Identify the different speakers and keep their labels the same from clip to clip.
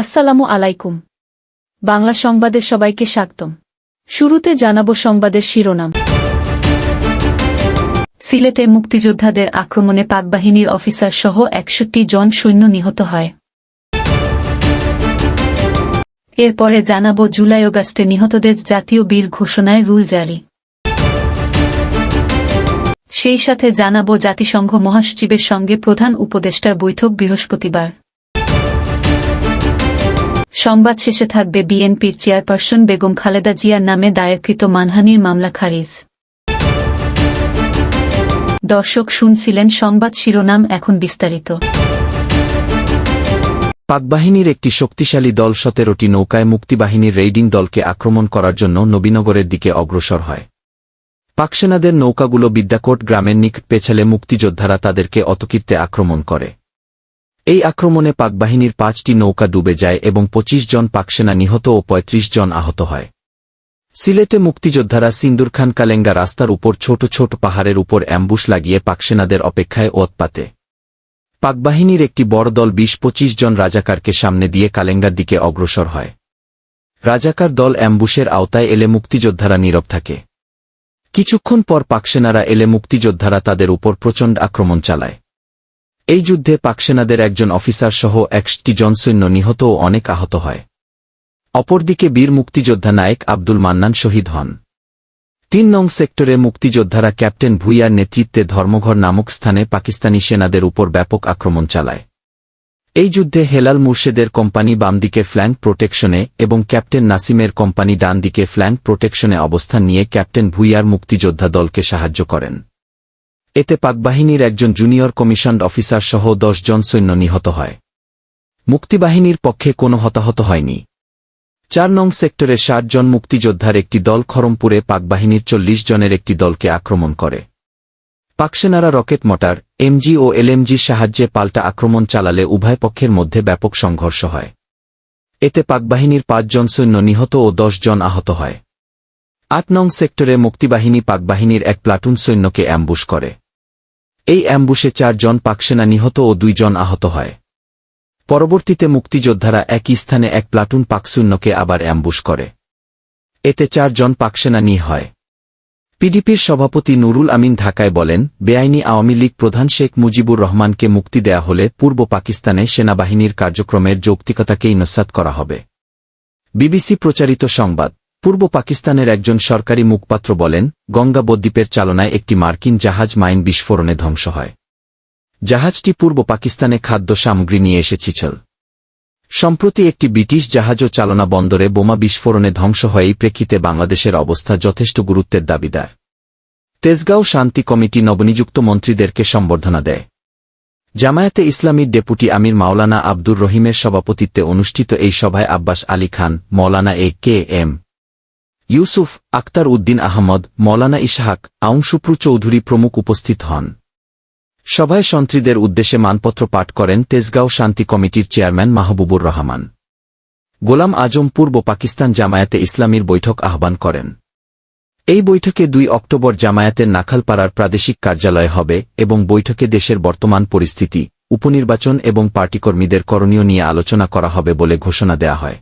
Speaker 1: আসসালামু আলাইকুম। বাংলা সংবাদের সবাইকে স্বাগতম। শুরুতে জানাব সংবাদের শিরোনাম। সিলেটে মুক্তিযোদ্ধাদের আক্রমণে পাকবাহিনীর অফিসার সহ একষট্টি জন সৈন্য নিহত হয়। এরপরে জানাব জুলাই অগাস্টে নিহতদের জাতীয় বীর ঘোষণায় রুল জারি। সেই সাথে জানাব জাতিসংঘ মহাসচিবের সঙ্গে প্রধান উপদেষ্টার বৈঠক বৃহস্পতিবার। সংবাদ শেষে থাকবে বিএনপির চেয়ারপারসন বেগম খালেদা জিয়ার নামে দায়েরকৃত মানহানির মামলা খারিজ। দর্শক শুনছিলেন সংবাদ শিরোনাম, এখন বিস্তারিত।
Speaker 2: পাকবাহিনীর একটি শক্তিশালী দল সতেরোটি নৌকায় মুক্তিবাহিনীর রেইডিং দলকে আক্রমণ করার জন্য নবীনগরের দিকে অগ্রসর হয়। পাকসেনাদের নৌকাগুলো বিদ্যাকোট গ্রামের নিকট পেছালে মুক্তিযোদ্ধারা তাদেরকে অতকীর্তে আক্রমণ করে। এই আক্রমণে পাকবাহিনীর পাঁচটি নৌকা ডুবে যায় এবং ২৫ জন পাকসেনা নিহত ও ৩৫ জন আহত হয়। সিলেটে মুক্তিযোদ্ধারা সিন্দুর খান কালেঙ্গা রাস্তার উপর ছোট ছোট পাহাড়ের উপর অ্যাম্বুশ লাগিয়ে পাকসেনাদের অপেক্ষায় ওত পাতে পাকবাহিনীর একটি বড় দল বিশ পঁচিশ জন রাজাকারকে সামনে দিয়ে কালেঙ্গার দিকে অগ্রসর হয়। রাজাকার দল অ্যাম্বুশের আওতায় এলে মুক্তিযোদ্ধারা নীরব থাকে। কিছুক্ষণ পর পাকসেনারা এলে মুক্তিযোদ্ধারা তাদের উপর প্রচণ্ড আক্রমণ চালায়। এই যুদ্ধে পাকসেনাদের একজন অফিসার সহ একটি জন সৈন্য নিহত ও অনেক আহত হয়। অপরদিকে বীর মুক্তিযোদ্ধা নায়েক আব্দুল মান্নান শহীদ হন। তিন নং সেক্টরে মুক্তিযোদ্ধারা ক্যাপ্টেন ভুইয়ার নেতৃত্বে ধর্মঘর নামক স্থানে পাকিস্তানি সেনাদের উপর ব্যাপক আক্রমণ চালায়। এই যুদ্ধে হেলাল মুর্শেদের কোম্পানি বামদিকে ফ্ল্যাঙ্ক প্রোটেকশনে এবং ক্যাপ্টেন নাসিমের কোম্পানি ডান দিকে ফ্ল্যাঙ্ক প্রোটেকশনে অবস্থান নিয়ে ক্যাপ্টেন ভুইয়ার মুক্তিযোদ্ধা দলকে সাহায্য করেন। এতে পাকবাহিনীর একজন জুনিয়র কমিশনড অফিসার সহ জন সৈন্য নিহত হয়। মুক্তিবাহিনীর পক্ষে কোনো হতাহত হয়নি। চার নং সেক্টরে জন মুক্তিযোদ্ধার একটি দল খরমপুরে পাকবাহিনীর চল্লিশ জনের একটি দলকে আক্রমণ করে। পাকসেনারা রকেট মোটার এমজি ও এলএমজির সাহায্যে পাল্টা আক্রমণ চালালে উভয় পক্ষের মধ্যে ব্যাপক সংঘর্ষ হয়। এতে পাকবাহিনীর পাঁচজন সৈন্য নিহত ও জন আহত হয়। আট নং সেক্টরে মুক্তিবাহিনী পাকবাহিনীর এক প্লাটুন সৈন্যকে অ্যাম্বুশ করে। এই অ্যাম্বুশে চারজন পাকসেনা নিহত ও দুইজন আহত হয়। পরবর্তীতে মুক্তিযোদ্ধারা একই স্থানে এক প্লাটুন পাকসৈন্যকে আবার অ্যাম্বুশ করে। এতে চারজন পাকসেনা নিহ হয়। পিডিপির সভাপতি নুরুল আমিন ঢাকায় বলেন, বেআইনি আওয়ামী লীগ প্রধান শেখ মুজিবুর রহমানকে মুক্তি দেয়া হলে পূর্ব পাকিস্তানে সেনাবাহিনীর কার্যক্রমের যৌক্তিকতাকেই নস্যাৎ করা হবে। বিবিসি প্রচারিত সংবাদ। পূর্ব পাকিস্তানের একজন সরকারি মুখপাত্র বলেন, গঙ্গা বদ্বীপের চালনায় একটি মার্কিন জাহাজ মাইন বিস্ফোরণে ধ্বংস হয়। জাহাজটি পূর্ব পাকিস্তানে খাদ্য সামগ্রী নিয়ে এসেছিল সম্প্রতি একটি ব্রিটিশ জাহাজও চালনা বন্দরে বোমা বিস্ফোরণে ধ্বংস হয়েই প্রেক্ষিতে বাংলাদেশের অবস্থা যথেষ্ট গুরুত্বের দাবিদার। তেজগাঁও শান্তি কমিটি নবনিযুক্ত মন্ত্রীদেরকে সম্বর্ধনা দেয়। জামায়াতে ইসলামীর ডেপুটি আমির মাওলানা আব্দুর রহিমের সভাপতিত্বে অনুষ্ঠিত এই সভায় Abbas Ali Khan Maulana A K M Yusuf Akhtar Uddin Ahmad, Maulana Ishaq Aungshupru Chowdhury প্রমুখ উপস্থিত হন। সভায় সন্ত্রীদের উদ্দেশ্যে মানপত্র পাঠ করেন তেজগাঁও শান্তি কমিটির চেয়ারম্যান মাহবুবুর রহমান। গোলাম আজম পূর্ব পাকিস্তান জামায়াতে ইসলামীর বৈঠক আহ্বান করেন। এই বৈঠকে দুই অক্টোবর জামায়াতের নাখালপাড়ার প্রাদেশিক কার্যালয় হবে এবং বৈঠকে দেশের বর্তমান পরিস্থিতি, উপনির্বাচন এবং পার্টিকর্মীদের করণীয় নিয়ে আলোচনা করা হবে বলে ঘোষণা দেয়া হয়।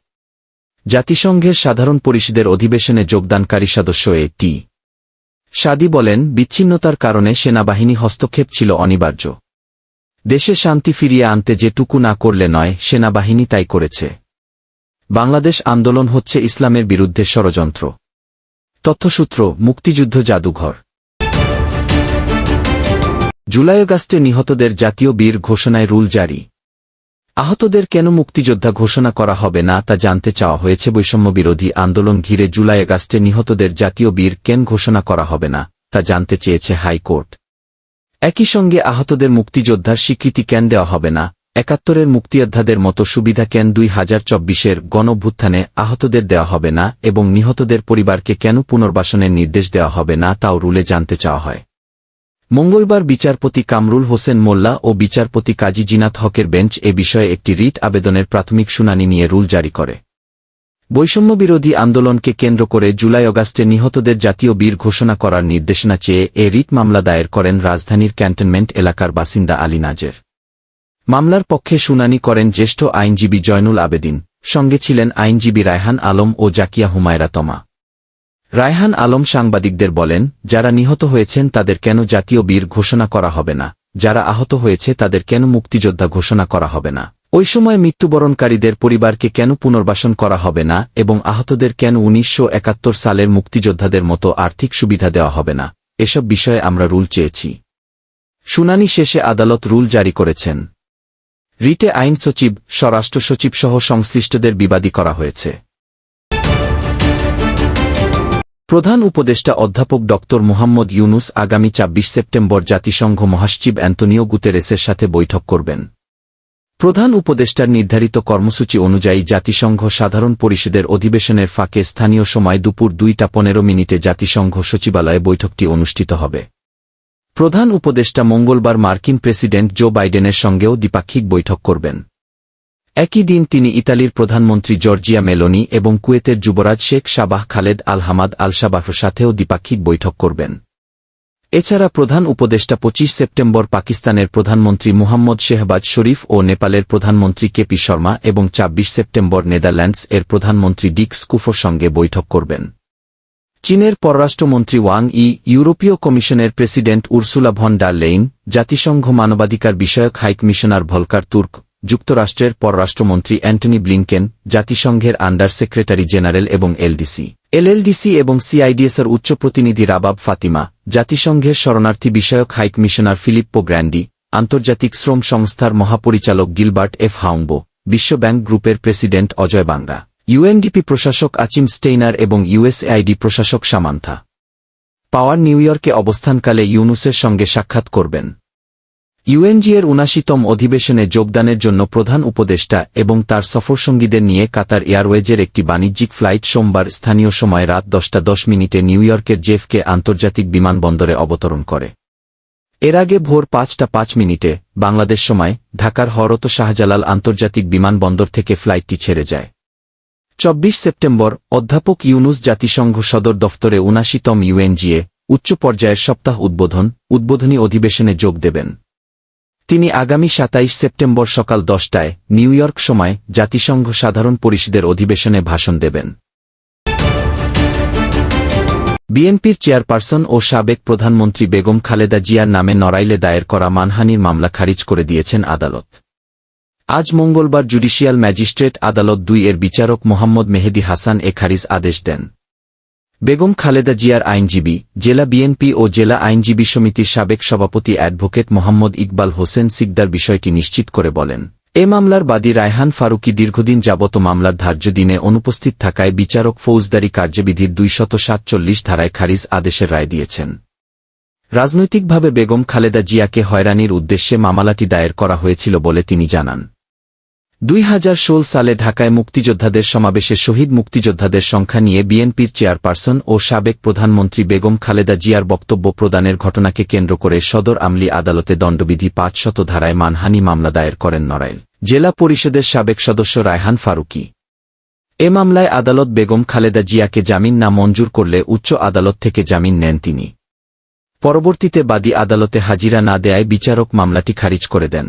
Speaker 2: জাতিসংঘের সাধারণ পরিষদের অধিবেশনে যোগদানকারী সদস্য এ টি। সাদি বলেন, বিচ্ছিন্নতার কারণে সেনাবাহিনী হস্তক্ষেপ ছিল অনিবার্য। দেশে শান্তি ফিরিয়ে আনতে যেটুকু না করলে নয়, সেনাবাহিনী তাই করেছে। বাংলাদেশ আন্দোলন হচ্ছে ইসলামের বিরুদ্ধে ষড়যন্ত্র। তথ্যসূত্র, মুক্তিযুদ্ধ জাদুঘর। জুলাই অগাস্টে নিহতদের জাতীয় বীর ঘোষণায় রুল জারি। আহতদের কেন মুক্তিযোদ্ধা ঘোষণা করা হবে না তা জানতে চাওয়া হয়েছে বৈষম্য বিরোধী আন্দোলন ঘিরে জুলাই আগস্টে নিহতদের জাতীয় বীর কেন ঘোষণা করা হবে না, তা জানতে চেয়েছে হাইকোর্ট। একই সঙ্গে আহতদের মুক্তিযোদ্ধার স্বীকৃতি কেন দেওয়া হবে না, একাত্তরের মুক্তিযোদ্ধাদের মতো সুবিধা কেন দুই হাজার চব্বিশের গণভ্যুত্থানে আহতদের দেওয়া হবে না এবং নিহতদের পরিবারকে কেন পুনর্বাসনের নির্দেশ দেওয়া হবে না তাও রুলে জানতে চাওয়া হয়। মঙ্গলবার বিচারপতি কামরুল হোসেন মোল্লা ও বিচারপতি কাজী জিনাত হকের বেঞ্চ এ বিষয়ে একটি রিট আবেদনের প্রাথমিক শুনানি নিয়ে রুল জারি করে। বৈষম্যবিরোধী আন্দোলনকে কেন্দ্র করে জুলাই অগাস্টে নিহতদের জাতীয় বীর ঘোষণা করার নির্দেশনা চেয়ে এ রিট মামলা দায়ের করেন রাজধানীর ক্যান্টনমেন্ট এলাকার বাসিন্দা আলী নাজের। মামলার পক্ষে শুনানি করেন জ্যেষ্ঠ আইনজীবী জয়নুল আবেদিন, সঙ্গে ছিলেন আইনজীবী রায়হান আলম ও জাকিয়া হুমায়রা তমা। রায়হান আলম সাংবাদিকদের বলেন, যারা নিহত হয়েছেন তাদের কেন জাতীয় বীর ঘোষণা করা হবে না? যারা আহত হয়েছে তাদের কেন মুক্তিযোদ্ধা ঘোষণা করা হবে না? ওই সময় মৃত্যুবরণকারীদের পরিবারকে কেন পুনর্বাসন করা হবে না? এবং আহতদের কেন উনিশশো একাত্তর সালের মুক্তিযোদ্ধাদের মতো আর্থিক সুবিধা দেওয়া হবে না? এসব বিষয়ে আমরা রুল চেয়েছি। শুনানি শেষে আদালত রুল জারি করেছেন। রিটে আইন সচিব স্বরাষ্ট্র সচিব সহ সংশ্লিষ্টদের বিবাদী করা হয়েছে। প্রধান উপদেষ্টা অধ্যাপক ড মুহাম্মদ ইউনুস আগামী ২৬ সেপ্টেম্বর জাতিসংঘ মহাসচিব অ্যান্টনিও গুতেরেসের সাথে বৈঠক করবেন। প্রধান উপদেষ্টার নির্ধারিত কর্মসূচি অনুযায়ী জাতিসংঘ সাধারণ পরিষদের অধিবেশনের ফাঁকে স্থানীয় সময় দুপুর দুইটা পনেরো মিনিটে জাতিসংঘ সচিবালয়ে বৈঠকটি অনুষ্ঠিত হবে। প্রধান উপদেষ্টা মঙ্গলবার মার্কিন প্রেসিডেন্ট জো বাইডেনের সঙ্গেও দ্বিপাক্ষিক বৈঠক করবেন। একই দিন তিনি ইতালির প্রধানমন্ত্রী জর্জিয়া মেলোনি এবং কুয়েতের যুবরাজ Sheikh Sabah Khalid Al Hamad Al সাবাহর সাথেও দ্বিপাক্ষিক বৈঠক করবেন। এছাড়া প্রধান উপদেষ্টা ২৫ সেপ্টেম্বর পাকিস্তানের প্রধানমন্ত্রী মুহাম্মদ শেহবাজ শরীফ ও নেপালের প্রধানমন্ত্রী কেপি শর্মা এবং ২৬ সেপ্টেম্বর নেদারল্যান্ডস এর প্রধানমন্ত্রী ডিক স্কুফোর সঙ্গে বৈঠক করবেন। চীনের পররাষ্ট্রমন্ত্রী ওয়াং ই, ইউরোপীয় কমিশনের president Ursula von der Leyen, জাতিসংঘ মানবাধিকার বিষয়ক হাইকমিশনার ভলকার তুর্ক যুক্তরাষ্ট্রের পররাষ্ট্রমন্ত্রী অ্যান্টনি ব্লিংকেন জাতিসংঘের আন্ডার সেক্রেটারি জেনারেল এবং এলডিসি এলএলডিসি এবং সিআইডিএসের উচ্চ প্রতিনিধি রাবাব ফাতিমা, জাতিসংঘের শরণার্থী বিষয়ক হাইকমিশনার ফিলিপ্পো গ্র্যান্ডি, আন্তর্জাতিক শ্রম সংস্থার মহাপরিচালক গিলবার্ট এফ. হাউম্বো বিশ্বব্যাংক গ্রুপের প্রেসিডেন্ট অজয় বাঙ্গা ইউএনডিপি প্রশাসক আচিম স্টেইনার এবং ইউএসএআইডি প্রশাসক সামান্থা। পাওয়ার নিউ ইয়র্কে অবস্থানকালে ইউনুসের সঙ্গে সাক্ষাৎ করবেন। ইউএনজিএর উনাশিতম অধিবেশনে যোগদানের জন্য প্রধান উপদেষ্টা এবং তার সফরসঙ্গীদের নিয়ে কাতার এয়ারওয়েজের একটি বাণিজ্যিক ফ্লাইট সোমবার স্থানীয় সময় রাত দশটা দশ মিনিটে নিউ ইয়র্কের জেফকে আন্তর্জাতিক বিমানবন্দরে অবতরণ করে। এর আগে ভোর পাঁচটা পাঁচ মিনিটে বাংলাদেশ সময় ঢাকার হরত শাহজালাল আন্তর্জাতিক বিমানবন্দর থেকে ফ্লাইটটি ছেড়ে যায়। চব্বিশ সেপ্টেম্বর অধ্যাপক ইউনুস জাতিসংঘ সদর দফতরে উনাশিতম ইউএনজিএ উচ্চ পর্যায়ের সপ্তাহ উদ্বোধন, উদ্বোধনী অধিবেশনে যোগ দেবেন। তিনি আগামী সাতাইশ সেপ্টেম্বর সকাল দশটায় নিউ ইয়র্ক সময় জাতিসংঘ সাধারণ পরিষদের অধিবেশনে ভাষণ দেবেন। বিএনপির চেয়ারপারসন ও সাবেক প্রধানমন্ত্রী বেগম খালেদা জিয়ার নামে নড়াইলে দায়ের করা মানহানির মামলা খারিজ করে দিয়েছেন আদালত। আজ মঙ্গলবার জুডিশিয়াল ম্যাজিস্ট্রেট আদালত দুই এর বিচারক মোহাম্মদ মেহেদি হাসান এ খারিজ আদেশ দেন। বেগম খালেদা জিয়ার আইনজীবী, জেলা বিএনপি ও জেলা আইনজীবী সমিতির সাবেক সভাপতি অ্যাডভোকেট মোহাম্মদ ইকবাল হোসেন সিকদার বিষয়টি নিশ্চিত করে বলেন, এ মামলার বাদী রায়হান ফারুকি দীর্ঘদিন যাবত মামলার ধার্য দিনে অনুপস্থিত থাকায় বিচারক ফৌজদারি কার্যবিধির দুইশত সাতচল্লিশ ধারায় খারিজ আদেশের রায় দিয়েছেন। রাজনৈতিকভাবে বেগম খালেদা জিয়াকে হয়রানির উদ্দেশ্যে মামলাটি দায়ের করা হয়েছিল বলে তিনি জানান। দুই হাজার ষোল সালে ঢাকায় মুক্তিযোদ্ধাদের সমাবেশে শহীদ মুক্তিযোদ্ধাদের সংখ্যা নিয়ে বিএনপির চেয়ারপারসন ও সাবেক প্রধানমন্ত্রী বেগম খালেদা জিয়ার বক্তব্য প্রদানের ঘটনাকে কেন্দ্র করে সদর আমলি আদালতে দণ্ডবিধি পাঁচশত ধারায় মানহানি মামলা দায়ের করেন নড়াইল জেলা পরিষদের সাবেক সদস্য রায়হান ফারুকি। এ মামলায় আদালত বেগম খালেদা জিয়াকে জামিন না মঞ্জুর করলে উচ্চ আদালত থেকে জামিন নেন তিনি। পরবর্তীতে বাদী আদালতে হাজিরা না দেয়ায় বিচারক মামলাটি খারিজ করে দেন।